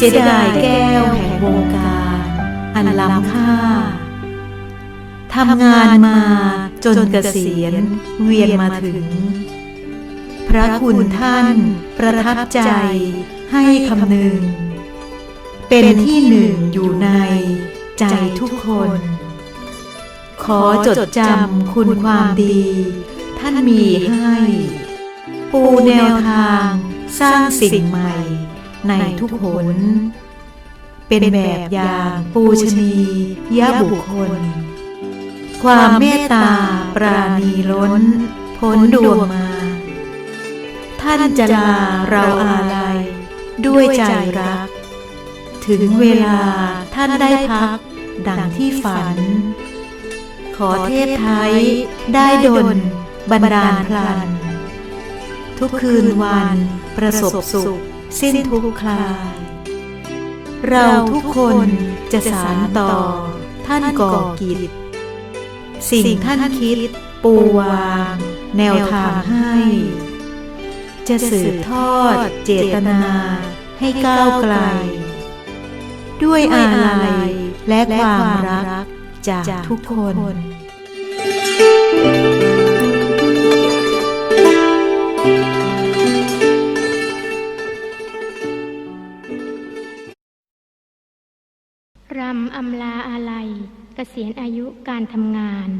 สียดายแก้วแห่งวงการ อันล้ำค่าทำงานมาจนเกษียณเวียนมาถึง พระคุณท่านประทับใจให้คำนึงเป็นที่หนึ่งอยู่ในใจทุกคน ขอจดจำคุณความดี ท่านมีให้ ปูแนวทางสร้างสิ่งใหม่ ในทุกหน เป็นแบบอย่างปูชนียบุคคล ความเมตตาปราณีล้น พ้นดวงมา ท่านจะลาเราอาลัย ด้วยใจรัก ถึงเวลาท่านได้พัก ดังที่ฝัน ขอเทพไทยได้ดลบันดาลพลัน ทุกคืนวันประสบสุข สิ้นทุกคลาย เราทุกคนจะสานต่อ ท่านก่อกิจ สิ่งท่านคิด ปูวาง แนวทางให้ จะสืบทอดเจตนาให้ก้าวไกล ด้วยอาลัยและความรักจากทุกคนรำอำลาอาลัยเกษียณอายุการทำงาน